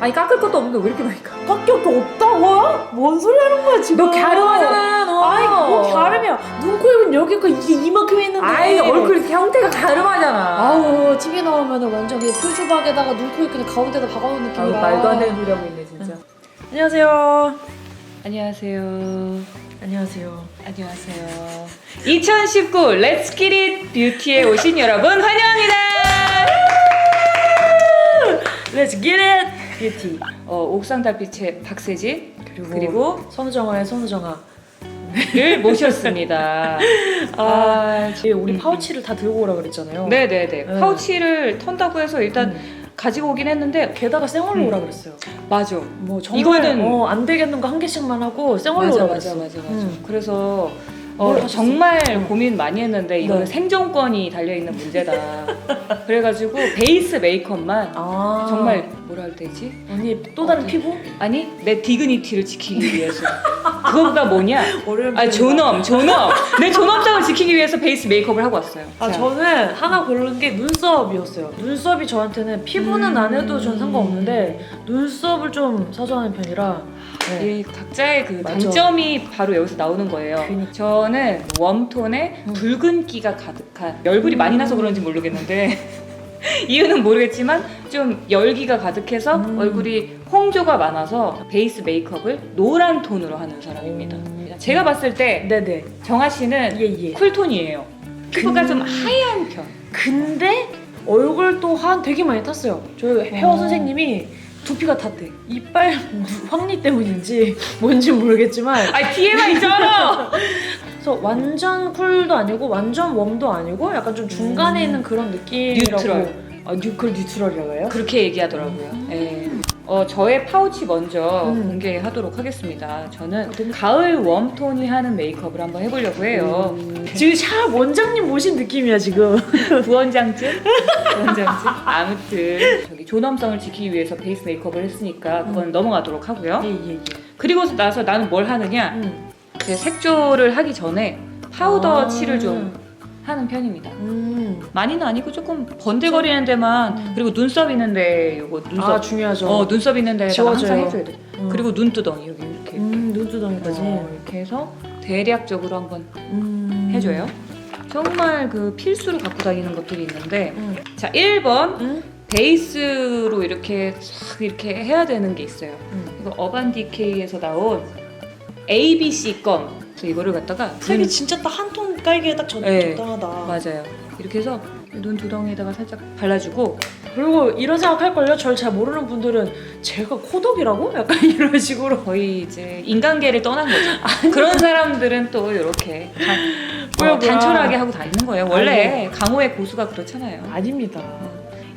아니 깎을 것도 없는데 왜 이렇게 많이 깎아? 깎여 게 없다고요? 뭔 소리 하는 거야 지금? 너 갸름하잖아 너. 아이 뭐 갸름이야. 눈, 코, 입은 여기 거 이게 이만큼 있는데. 아이 얼굴 형태가 갸름하잖아. 아우 TV 나오면 완전 그냥 풀주박에다가 눈, 코, 입 그냥 가운데다 박아놓은 느낌이라. 말도 안 되는 소리 하고 있네 진짜. 안녕하세요. 안녕하세요. 안녕하세요. 안녕하세요. 2019 Let's Get It 뷰티에 오신 여러분 환영합니다. Let's get it. 뷰티. 어, 옥상 달빛의 박세진 그리고, 그리고 선우정아의 선우정아. 를 모셨습니다. 아, 예, 우리 음, 파우치를 다 들고 오라 그랬잖아요. 네네네. 네. 파우치를 턴다고 해서 일단 음. 가지고 오긴 했는데 게다가 생얼로 음. 오라 그랬어요. 맞아. 뭐 정말 이거는- 어, 안 되겠는 거한 개씩만 하고 생얼로 맞아 오라 맞아 그랬어. 맞아 맞아. 음. 그래서 뭘 어? 정말 음. 고민 많이 했는데 이거는 네. 생존권이 달려 있는 문제다. 그래가지고 베이스 메이크업만 아 정말 뭐라 할 때지? 언니 또 다른 어떻게- 피부? 아니 내 디그니티를 지키기 위해서 그거보다 뭐냐? 어려운 아 존엄 존엄 내 존엄성을 지키기 위해서 베이스 메이크업을 하고 왔어요. 아 자. 저는 하나 고른 게 눈썹이었어요. 눈썹이 저한테는 피부는 음. 안 해도 전 상관없는데 눈썹을 좀 사줘하는 편이라. 네. 이 각자의 그 맞아. 장점이 바로 여기서 나오는 거예요. 그러니까. 저는 웜톤에 음. 붉은기가 가득한 열불이 많이 나서 그런지 모르겠는데 이유는 모르겠지만 좀 열기가 가득해서 음. 얼굴이 홍조가 많아서 베이스 메이크업을 노란 톤으로 하는 사람입니다. 음. 제가 봤을 때 네네. 정아 씨는 예 예. 쿨톤이에요. 피부가 근- 좀 하얀 편. 근데 얼굴 또한 되게 많이 탔어요. 저 헤어 어. 선생님이 두피가 탔대. 이빨 황리 때문인지 뭔지 모르겠지만 아 TMI 있잖아. 그래서 완전 쿨도 아니고 완전 웜도 아니고 약간 좀 중간에 음. 있는 그런 느낌이라고. 뉴트럴. 아, 뉴클 뉴트럴이라고 해요? 그렇게 얘기하더라고요. 예. 어, 저의 파우치 먼저 음. 공개하도록 하겠습니다. 저는 어떤- 가을 웜톤이 하는 메이크업을 한번 해보려고 해요. 음. 지금 샵 원장님 모신 느낌이야 지금. 부원장증? 부원장증? 아무튼 저기 존엄성을 지키기 위해서 베이스 메이크업을 했으니까 그건 넘어가도록 하고요. 예예예. 그리고 나서 나는 뭘 하느냐? 음. 제 색조를 하기 전에 파우더 아. 칠을 좀 하는 편입니다. 음. 많이는 아니고 조금 번들거리는 데만 음. 그리고 눈썹 있는데 요거 눈썹 아 중요하죠. 어 눈썹 있는 데다가 지워져요. 항상 해줘야 돼. 음. 그리고 눈두덩이 여기 이렇게 음 눈두덩이까지. 어, 이렇게 해서 대략적으로 한번 음. 해줘요. 정말 그 필수로 갖고 다니는 것들이 있는데 음. 자 1번 음. 베이스로 이렇게 싹 이렇게 해야 되는 게 있어요. 음. 이거 어반디케이에서 나온 ABC 껌. 그래서 이거를 갖다가 색이 눈- 진짜 딱 한 톤 깔기에 딱 적, 네. 적당하다. 맞아요. 이렇게 해서 눈 두덩이에다가 살짝 발라주고 그리고 이런 생각 할걸요? 절 잘 모르는 분들은 제가 코덕이라고? 약간 이런 식으로 거의 이제 인간계를 떠난 거죠. 그런 사람들은 또 이렇게 단, 뭐야, 어, 뭐야. 단촐하게 하고 다니는 거예요. 원래 강호의 고수가 그렇잖아요. 아닙니다.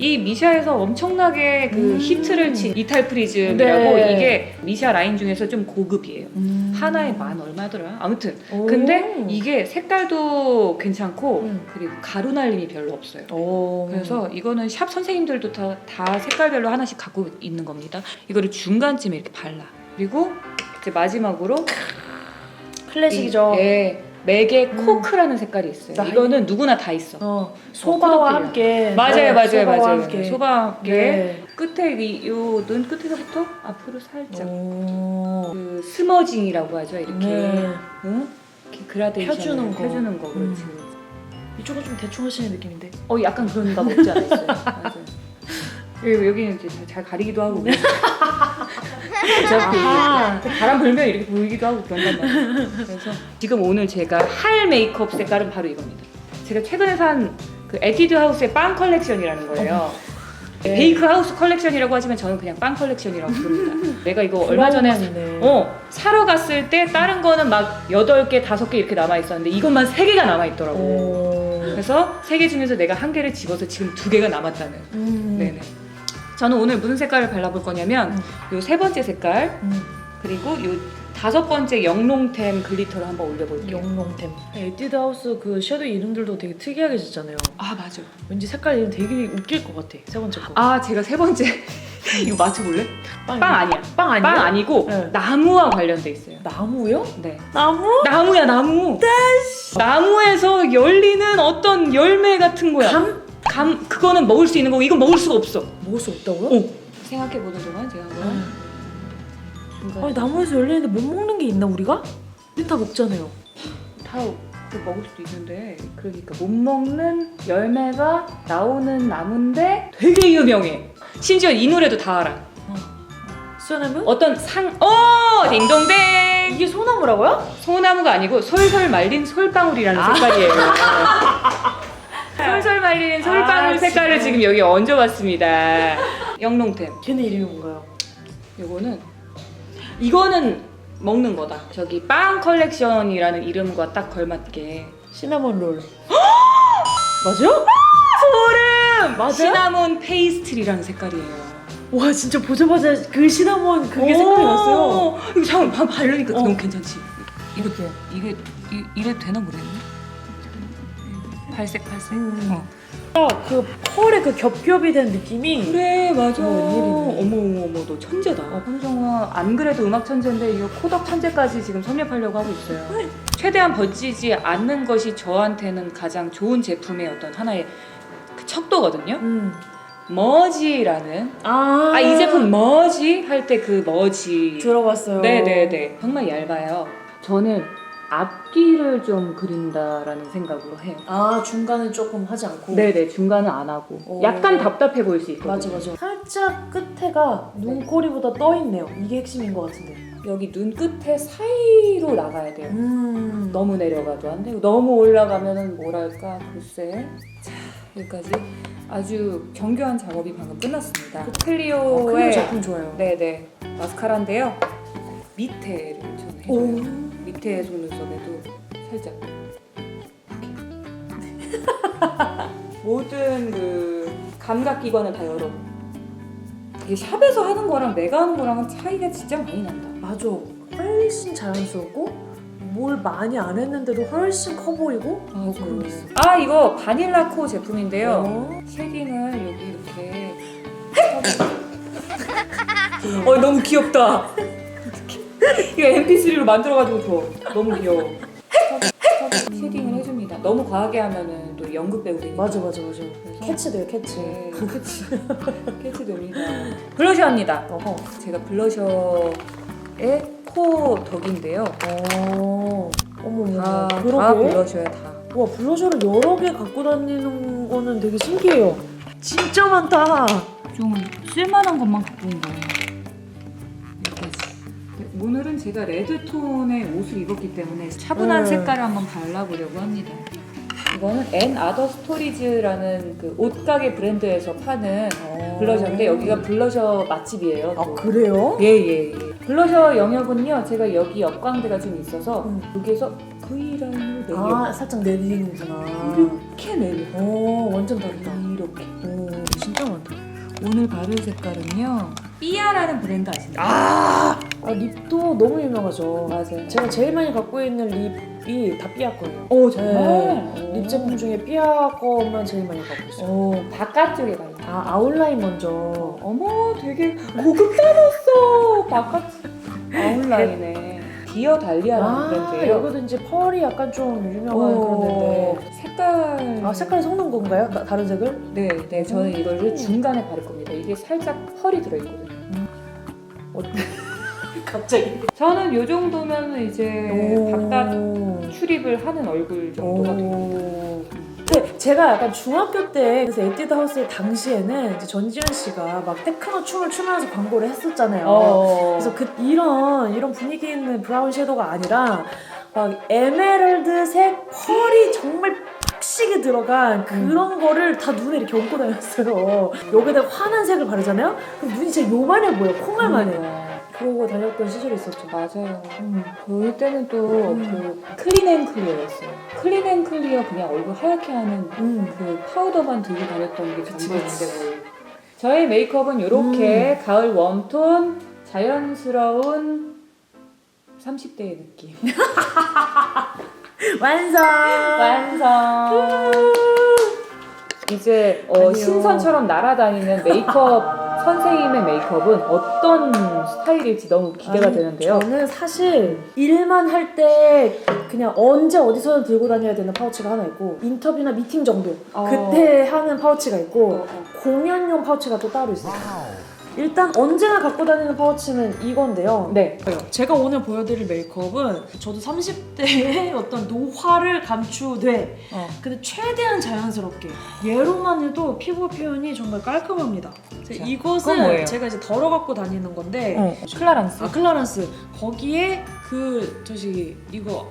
이 미샤에서 엄청나게 그 음. 히트를 친 이탈 프리즘이라고 네. 이게 미샤 라인 중에서 좀 고급이에요. 음. 하나에 만 얼마더라? 아무튼 오. 근데 이게 색깔도 괜찮고 음. 그리고 가루 날림이 별로 없어요. 오. 그래서 이거는 샵 선생님들도 다, 다 색깔별로 하나씩 갖고 있는 겁니다. 이거를 중간쯤에 이렇게 발라. 그리고 이제 마지막으로 클래식이죠. 이- 예, 맥의 음. 코크라는 색깔이 있어요. 나 이거는 누구나 다 있어. 어, 소바와 코덕들이야. 함께. 맞아요, 네, 맞아요, 소바와 맞아요. 함께. 소바와 함께 네. 끝에 이눈 끝에서부터 앞으로 살짝 오. 그 스머징이라고 하죠. 이렇게, 네. 응? 이렇게 그라데이션 펴주는 거. 펴주는 거 음. 그렇지. 이쪽은 좀 대충 하시는 느낌인데. 어 약간 그런 가 없지 않아 있어요. 맞아요. 여기 여기는 이제 잘- 잘 가리기도 하고. 어차피 아. 바람 불면 이렇게 보이기도 하고 그런단 말이에요. 그래서 지금 오늘 제가 할 메이크업 색깔은 바로 이겁니다. 제가 최근에 산 그 에티드 하우스의 빵 컬렉션이라는 거예요. 네. 베이크 하우스 컬렉션이라고 하지만 저는 그냥 빵 컬렉션이라고 부릅니다. 내가 이거 얼마 전에 네. 어 사러 갔을 때 다른 거는 막 8개, 5개 이렇게 남아 있었는데 이것만 3개가 남아 있더라고. 오. 그래서 세개 중에서 내가 한 개를 집어서 지금 두 개가 남았다는. 음. 네네. 저는 오늘 무슨 색깔을 발라볼 거냐면 요 세 번째 색깔 음. 그리고 요 다섯 번째 영롱템 글리터를 한번 올려볼게요. 영롱템. 에뛰드 하우스 그 섀도우 이름들도 되게 특이하게 짓잖아요. 아 맞아. 왠지 색깔 이름 되게 웃길 것 같아. 세 번째 거. 아 제가 세 번째 이거 맞춰볼래? 빵, 빵 아니야. 빵 아니야? 빵 아니고 네. 나무와 관련돼 있어요. 나무요? 네. 나무? 나무야 나무. 나무에서 열리는 어떤 열매 같은 거야. 감? 감 그거는 먹을 수 있는 거고 이건 먹을 수가 없어. 먹을 수 없다고요? 어. 생각해 보는 동안 제가 한번 네. 중간 아니 나무에서 열리는데 못 먹는 게 있나 우리가? 우리 다 먹잖아요. 다 먹을 수도 있는데 그러니까 못 먹는 열매가 나오는 나무인데 되게 유명해. 심지어 이 노래도 다 알아. 수연하면 어떤 상, 어, 딩동댕. 이게 소나무라고요? 소나무가 아니고 솔솔 말린 솔방울이라는 아. 색깔이에요. 솔솔 말린 솔방울 아, 색깔을 진짜. 지금 여기 얹어봤습니다. 영롱템. 걔네 이름이 뭔가요? 요거는 이거는 먹는 거다. 저기 빵 컬렉션이라는 이름과 딱 걸맞게 시나몬 롤. 맞아요? 소름! 맞아요? 시나몬 페이스트리라는 색깔이에요. 와 진짜 보자마자 그 시나몬 그게 생각이 났어요. 이거 잠깐 바- 바르니까 어. 너무 괜찮지? 이렇게. 이게 이, 이래도 되나 모르겠네. 발색 발색. 음. 어. 그 펄의 그 겹겹이 된 느낌이 그래 맞아. 어, 웬일이니? 어머 어머 어머 너 천재다. 어, 황정아 안 그래도 음악 천재인데 이거 코덕 천재까지 지금 섭렵하려고 하고 있어요. 최대한 번지지 않는 것이 저한테는 가장 좋은 제품의 어떤 하나의 그 척도거든요. 음. 머지라는 아, 아 이 제품 머지 할 때 그 머지. 들어봤어요. 네네네 정말 얇아요. 저는 앞뒤를 좀 그린다라는 생각으로 해요. 아 중간은 조금 하지 않고. 네네 중간은 안 하고 오. 약간 답답해 보일 수 있거든요. 맞아 맞아. 살짝 끝에가 눈꼬리보다 떠 있네요. 이게 핵심인 것 같은데. 여기 눈 끝에 사이로 나가야 돼요. 음. 너무 내려가도 안 되고 너무 올라가면은 뭐랄까 글쎄 자 여기까지 아주 정교한 작업이 방금 끝났습니다. 어, 클리오의 클리오 제품 좋아요. 네네 마스카라인데요. 밑에를 저는 해줘요. 오. 밑에 속눈썹에도 살짝 모든 그 감각 기관을 다 열어. 이게 샵에서 하는 거랑 내가 하는 거랑은 차이가 진짜 많이 난다. 맞아. 훨씬 자연스럽고 뭘 많이 안 했는데도 훨씬 커 보이고. 뭐 그런 게 있어. 아 이거 바닐라 코 제품인데요. 어? 쉐딩을 여기 이렇게. 어 너무 귀엽다. 이거 MP3로 만들어가지고 줘. 너무 귀여워. 쉐딩을 해줍니다. 너무 과하게 하면은 또 연극 배우되니까. 맞아 맞아 맞아. 캐치돼요 캐치. 네, 캐치. 캐치 됩니다. 블러셔입니다. 어허. 제가 블러셔의 코 덕인데요. 어. 어머. 다. 다 블러셔야 다. 와 블러셔를 여러 개 갖고 다니는 거는 되게 신기해요. 진짜 많다. 좀 쓸만한 것만 갖고 온 거예요. 오늘은 제가 레드톤의 옷을 입었기 때문에 차분한 음. 색깔을 한번 발라보려고 합니다. 이거는 앤 아더 스토리즈라는 그 옷가게 브랜드에서 파는 블러셔인데 여기가 블러셔 맛집이에요. 아 또. 그래요? 예예 예. 블러셔 영역은요 제가 여기 옆광대가 좀 있어서 음. 여기에서 V 라인으로 내려 아 살짝 내리는구나. 이렇게 내려 오 완전 다르다. 이렇게 오 진짜 많다. 오늘 바를 색깔은요 삐아라는 브랜드 아시나요? 아, 아 립도 너무 유명하죠. 맞아요. 제가 제일 많이 갖고 있는 립이 다 삐아 거예요. 오 네. 립 제품 중에 삐아 거만 제일 많이 갖고 있어요. 오 바깥쪽에 가 있다. 아 아웃라인 먼저. 어머 되게 고급 따랐어 바깥 아웃라인에 디어 달리아라는 아 브랜드예요. 여기도 이제 펄이 약간 좀 유명한 오, 그런데. 색깔 아 색깔이 섞는 건가요? 다, 다른 색을? 네, 네 저는 이거를 음. 중간에 바를 겁니다. 이게 살짝 펄이 들어있거든요. 갑자기. 저는 이 정도면 이제 바깥 출입을 하는 얼굴 정도가. 오. 근데 제가 약간 중학교 때 그래서 에뛰드 하우스 당시에는 이제 전지현 씨가 막 테크노 춤을 추면서 광고를 했었잖아요. 어. 그래서 그 이런 이런 분위기 있는 브라운 섀도우가 아니라 막 에메랄드색 펄이 정말 빡시게 들어간 그런 거를 다 눈에 이렇게 얹고 다녔어요. 여기다 환한 색을 바르잖아요. 그럼 눈이 진짜 요만해 보여. 콩알만해. 그러니까. 그러고 다녔던 시절이 있었죠. 맞아요. 음. 저희 때는 또 음. 그 클린 앤 클리어였어요. 클린 앤 클리어 그냥 얼굴 하얗게 하는 음. 그 파우더만 들고 다녔던 게 그치, 전부였는데 뭐. 저희 메이크업은 이렇게 음. 가을 웜톤 자연스러운 30대의 느낌. 완성. 완성. 이제 어, 아니요. 신선처럼 날아다니는 메이크업 선생님의 메이크업은 어떤 스타일일지 너무 기대가 아니, 되는데요. 저는 사실 일만 할 때 그냥 언제 어디서든 들고 다녀야 되는 파우치가 하나 있고 인터뷰나 미팅 정도 어. 그때 하는 파우치가 있고 어, 어. 공연용 파우치가 또 따로 있어요. 일단 언제나 갖고 다니는 파우치는 이건데요. 네. 제가 오늘 보여드릴 메이크업은 저도 30대의 어떤 노화를 감추되 어. 근데 최대한 자연스럽게 얘로만 해도 피부 표현이 정말 깔끔합니다. 자, 이것은 뭐예요? 제가 이제 덜어 갖고 다니는 건데 어. 클라란스. 아 클라란스 거기에 그 저기 이거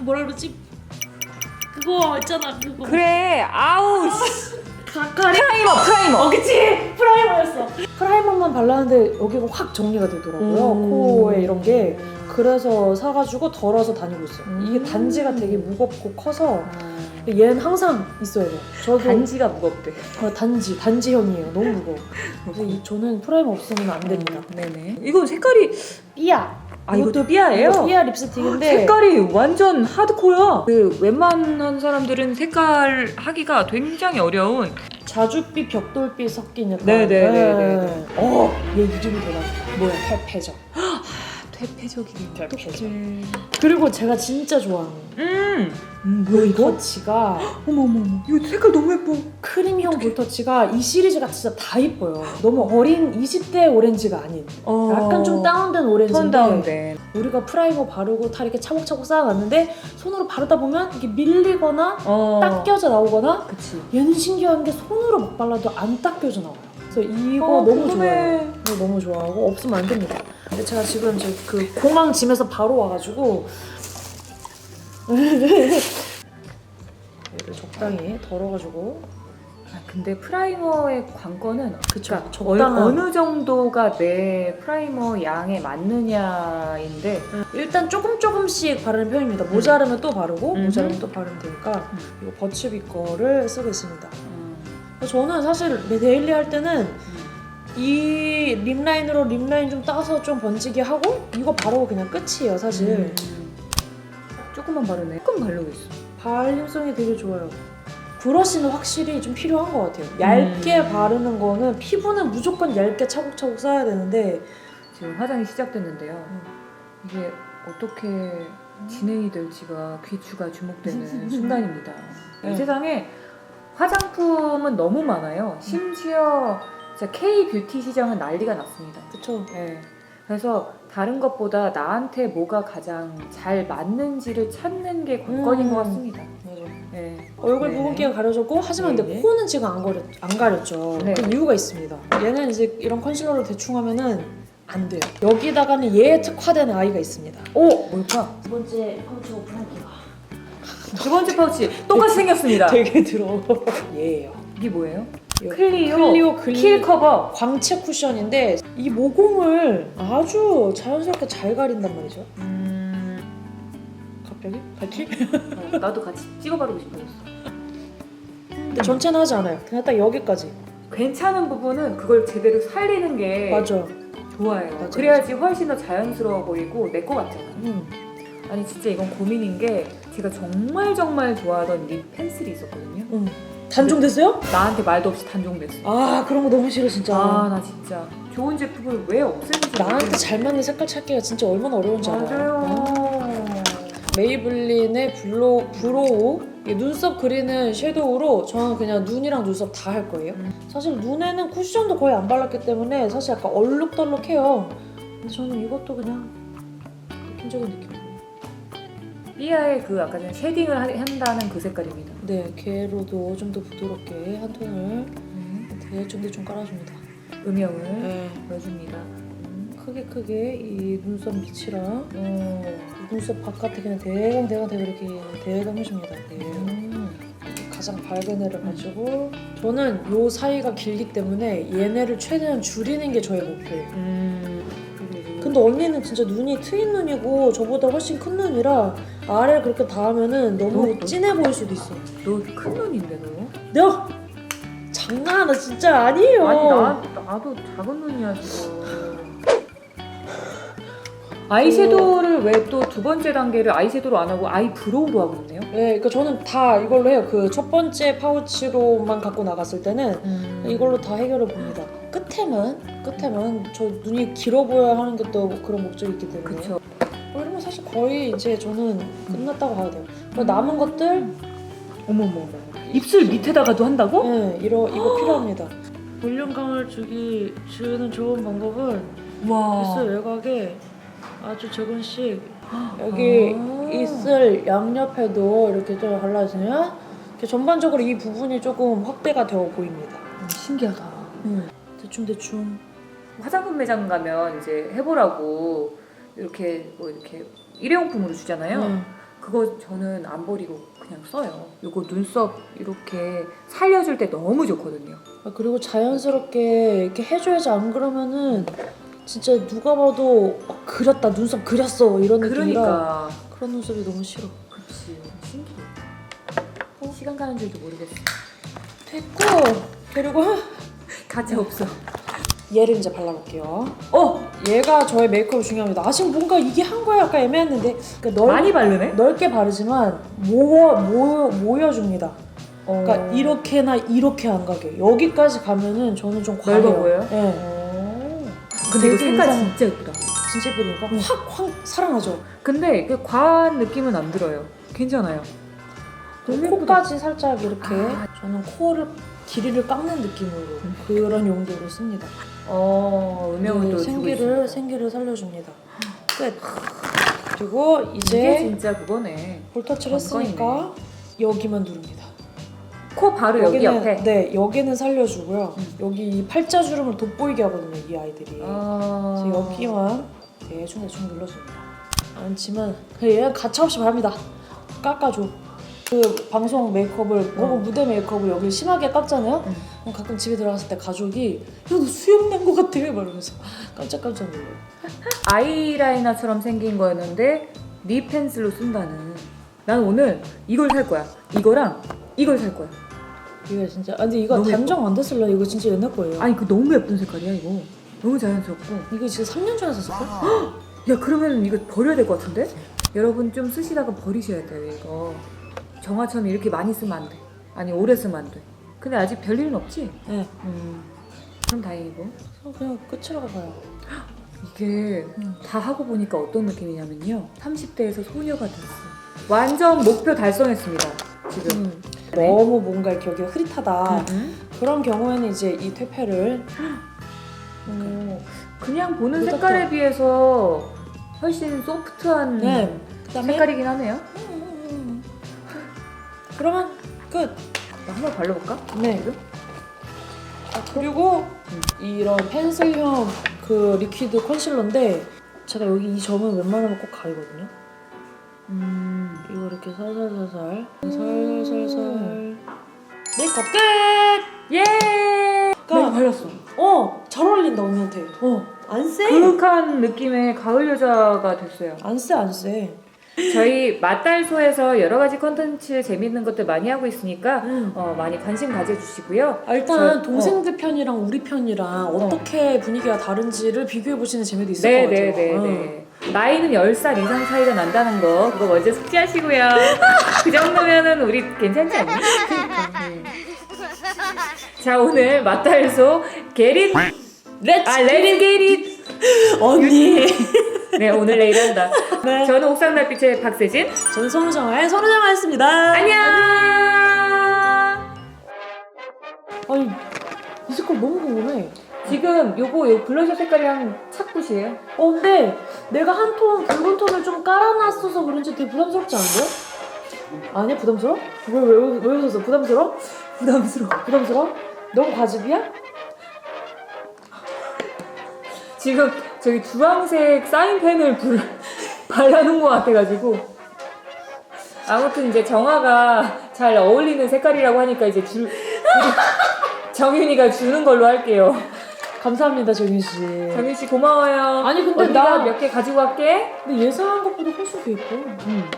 뭐라 그러지? 그거 있잖아 그거 그래. 아우. 씨. 가까리 프라이머, 프라이머. 어 그치 프라이머였어 프라이머만 발랐는데 여기가 확 정리가 되더라고요. 음. 코에 이런 게. 그래서 사가지고 덜어서 다니고 있어요. 음. 이게 단지가 되게 무겁고 커서 얘는 항상 있어야 돼요 저도 단지가 무겁대. 어, 단지 단지형이에요. 너무 무거워. 그래서 이, 저는 프라이머 없으면 안 됩니다. 네네. 이거 색깔이 삐야 아 이것도 삐아예요? 이거 삐아 립스틱인데 색깔이 완전 하드코어야. 그 웬만한 사람들은 색깔 하기가 굉장히 어려운. 자줏빛 벽돌빛 섞인 약간 네네네네네. 어, 얘 이름이 대박 뭐야 페페죠 퇴폐적이긴 퇴폐적. 그리고 제가 진짜 좋아하는 음. 음이 볼터치가 어머 어머 어머. 이거 색깔 너무 예뻐. 크림형 볼터치가 이 시리즈가 진짜 다 이뻐요 너무 어린 20대 오렌지가 아닌 어. 약간 좀 다운된 오렌지인데 톤 다운된. 우리가 프라이머 바르고 다 이렇게 차곡차곡 쌓아놨는데 손으로 바르다 보면 이게 밀리거나 어. 닦여져 나오거나 그치. 얘는 신기한 게 손으로 막 발라도 안 닦여져 나와요 그래서 이거 어, 너무 궁금해. 좋아요 이거 너무 좋아하고 없으면 안 됩니다 근데 제가 지금 그 공항 짐에서 바로 와가지고 얘를 적당히 덜어가지고 아, 근데 프라이머의 관건은 그쵸, 그러니까 적당한. 어, 어느 정도가 내 프라이머 양에 맞느냐인데 일단 조금 조금씩 바르는 편입니다 모자르면 또 바르고 음흠. 모자르면 또 바르면 되니까 음. 이거 버츠비 거를 쓰고 있습니다 음. 저는 사실 데일리 할 때는 이 립라인으로 립라인 좀 따서 좀 번지게 하고 이거 바르고 그냥 끝이에요 사실 음. 조금만 바르네. 조금 바르고 있어. 발림성이 되게 좋아요 브러쉬는 확실히 좀 필요한 것 같아요 얇게 음. 바르는 거는 피부는 무조건 얇게 차곡차곡 쌓아야 되는데 지금 화장이 시작됐는데요. 음. 이게 어떻게 진행이 될지가 귀추가 주목되는 순간입니다. 네. 이 세상에 화장품은 너무 많아요. 심지어 진짜 K 뷰티 시장은 난리가 났습니다. 그쵸 네. 그래서 다른 것보다 나한테 뭐가 가장 잘 맞는지를 찾는 게 관건인 음. 것 같습니다. 맞아 네. 얼굴 네. 부분기가 가려졌고 하지만 네. 근데 코는 지금 안, 가렸, 안 가렸죠 네. 그 이유가 있습니다 얘는 이제 이런 컨실러를 대충 하면은 안 돼요 여기다가는 얘에 특화된 아이가 있습니다 오 뭘까? 두 번째 파우치 오픈할게요 두 번째 파우치 똑같이 생겼습니다. 되게 들어 얘예요 이게 뭐예요? 클리오, 클리오 글리 킬 커버. 광채 쿠션인데 이 모공을 아주 자연스럽게 잘 가린단 말이죠. 음, 갑자기? 밝히? 어, 나도 같이 찍어 바르고 싶어졌어. 근데 전체는 하지 않아요. 그냥 딱 여기까지. 괜찮은 부분은 그걸 제대로 살리는 게 맞아. 좋아요. 맞아, 그래야지 훨씬 더 자연스러워 보이고 내 거 같잖아. 음. 아니 진짜 이건 고민인 게 제가 정말 정말 좋아하던 립 펜슬이 있었거든요. 음. 단종됐어요? 나한테 말도 없이 단종됐어. 아 그런 거 너무 싫어 진짜. 아 나 진짜 좋은 제품을 왜 없애는지 나한테 모르겠어. 잘 맞는 색깔 찾기가 진짜 얼마나 어려운지 알아요. 맞아요. 메이블린의 블로, 브로우 이 눈썹 그리는 섀도우로 저는 그냥 눈이랑 눈썹 다 할 거예요. 음. 사실 눈에는 쿠션도 거의 안 발랐기 때문에 사실 약간 얼룩덜룩해요. 근데 저는 이것도 그냥 느낌적인 느낌. 삐아의 그 아까 전에 쉐딩을 하- 한다는 그 색깔입니다. 네, 걔로도 좀 더 부드럽게 한 톤을 음. 대충 대충 깔아줍니다. 음영을 네. 보여줍니다. 음. 크게 크게 이 눈썹 밑이랑 어. 눈썹 바깥에 그냥 대강 대강 대강 이렇게 대강 해줍니다. 네. 음. 가장 밝은 애를 가지고 저는 요 사이가 길기 때문에 얘네를 최대한 줄이는 게 저의 목표예요. 음. 그리고 근데 언니는 진짜 눈이 트인 눈이고 저보다 훨씬 큰 눈이라 아래를 그렇게 닿으면은 너무 너- 진해 보일 수도 있어. 너 큰 눈인데 너? 내가 장난하나 진짜 아니에요. 아니 나 나도 작은 눈이야 지금. 아이섀도우를 왜 또 두 번째 단계를 아이섀도우로 안 하고 아이 브로우로 하고 있네요? 네, 그러니까 저는 다 이걸로 해요. 그 첫 번째 파우치로만 갖고 나갔을 때는 음. 이걸로 다 해결을 봅니다. 끝에만 끝에만 저 눈이 길어 보여야 하는 게또 그런 목적이 있기 때문에. 그쵸. 뭐 이러면 사실 거의 이제 저는 끝났다고 봐야 돼요. 그 남은 것들, 어머머머. 입술 밑에다가도 한다고? 네, 이러 이거 필요합니다. 볼륨감을 주기 주는 좋은 방법은 와. 입술 외곽에 아주 조금씩 여기 아. 있을 양옆에도 이렇게 좀 발라주면 이렇게 전반적으로 이 부분이 조금 확대가 되어 보입니다. 음, 신기하다. 대충 대충. 화장품 매장 가면 이제 해보라고 이렇게 뭐 이렇게 일회용품으로 주잖아요. 네. 그거 저는 안 버리고 그냥 써요. 이거 눈썹 이렇게 살려줄 때 너무 좋거든요. 아, 그리고 자연스럽게 이렇게 해줘야지 안 그러면은 진짜 누가 봐도 어, 그렸다 눈썹 그렸어 이런 느낌이라 그러니까. 그런 눈썹이 너무 싫어. 그치. 신기해. 어, 시간 가는 줄도 모르겠어. 됐고 그리고 가차 없어. 얘를 이제 발라볼게요. 어! 얘가 저의 메이크업 중요합니다. 아직 뭔가 이게 한 거야 약간 애매했는데 그러니까 넓, 많이 바르네? 넓게 바르지만 모여 모여 모여줍니다. 어. 그러니까 이렇게나 이렇게 안 가게 여기까지 가면은 저는 좀 과해요. 넓어 보여요? 네. 어. 근데 이거 색깔 인상- 진짜 예쁘다. 진짜 예쁘니까 확확 살아나죠. 근데 그 과한 느낌은 안 들어요. 괜찮아요. 코까지 살짝 이렇게 아. 저는 코를 길이를 깎는 느낌으로 그런 용도로 씁니다. 어, 음영을 네, 또 주고 생기를 있습니다. 생기를 살려줍니다. 끝. 그리고 이게 이제 진짜 그거네. 볼터치를 했으니까 여기만 누릅니다. 코 바로 여기 여기는 옆에. 네 여기는 살려주고요. 음. 여기 이 팔자 주름을 돋보이게 하거든요 이 아이들이. 어... 그래서 여기만 대충 대충 눌러줍니다. 않지만 그냥 얘는 가차없이 바랍니다. 깎아줘. 그 방송 메이크업을 뭐 음. 무대 메이크업을 여기 심하게 깎잖아요. 음. 그럼 가끔 집에 들어갔을 때 가족이 야너 수염 난 것 같아 말하면서 깜짝깜짝 놀라요. 아이라이너처럼 생긴 거였는데 립 펜슬로 쓴다는. 난 오늘 이걸 살 거야. 이거랑 이걸 살 거야. 이거 진짜 아, 근데 이거 너무 단정 안 됐을라 이거 진짜 옛날 거예요. 아니 그 너무 예쁜 색깔이야 이거. 너무 자연스럽고. 이거 지금 3년 전에 샀을걸? 야 그러면 이거 버려야 될 것 같은데? 여러분 좀 쓰시다가 버리셔야 돼요 이거. 정화처럼 이렇게 많이 쓰면 안 돼. 아니 오래 쓰면 안 돼. 근데 아직 별일은 없지? 네. 음. 그럼 다행이고. 그래서 그냥 끝이라고 봐요. 이게 음. 다 하고 보니까 어떤 느낌이냐면요. 30대에서 소녀가 됐어. 완전 목표 달성했습니다. 지금. 음. 너무 뭔가 여기가 흐릿하다. 음. 그런 경우에는 이제 이 퇴폐를 어, 그냥 보는 묻었다. 색깔에 비해서 훨씬 소프트한 네. 그다음에 색깔이긴 하네요. 음. 그러면 끝. 나 한번 발라볼까? 네. 아, 그리고 이런 펜슬형 그 리퀴드 컨실러인데 제가 여기 이 점은 웬만하면 꼭 가리거든요. 음. 이거 이렇게 살살살살 살살살살 메이크업 끝! 예! 그러니까 발랐어. 어! 잘 어울린다 언니한테 어. 안 쎄? 그윽한 느낌의 가을 여자가 됐어요. 안 쎄, 안 쎄. 저희 맛달소에서 여러 가지 컨텐츠 재밌는 것들 많이 하고 있으니까 음. 어, 많이 관심 가져주시고요. 아, 일단 저- 동생들 편이랑 우리 편이랑 어. 떻게 분위기가 다른지를 비교해 보시는 재미도 있을 것 같아요. 네네네네. 나이는 10살 이상 차이가 난다는 거 그거 먼저 숙지하시고요. 그 정도면은 우리 괜찮지 않니? 음. 자 오늘 맛달소 게릿 렛츠 아 레린 게릿 언니. 네 오늘 내일 한다. 네. 저는 옥상달빛의 박세진 저는 선우정아의 선우정아였습니다. 안녕. 아니 이 색깔 너무 궁금해. 지금 요거 요 블러셔 색깔이랑 착붙이에요. 어 근데 내가 한 톤 붉은 톤을 좀 깔아놨어서 그런지 되게 부담스럽지 않은데요? 아니야 부담스러워? 왜왜 왜, 왜 웃었어? 부담스러워? 부담스러워. 부담스러워? 너무 과즙이야? 지금 저기 주황색 사인펜을 불, 발라놓은 것 같아가지고 아무튼 이제 정화가 잘 어울리는 색깔이라고 하니까 이제 줄 정윤이가 주는 걸로 할게요. 감사합니다 정윤 씨. 정윤 씨 고마워요. 아니, 근데 나- 몇 개 가지고 갈게. 근데 예상한 것보다 훨씬 더 예뻐. 음.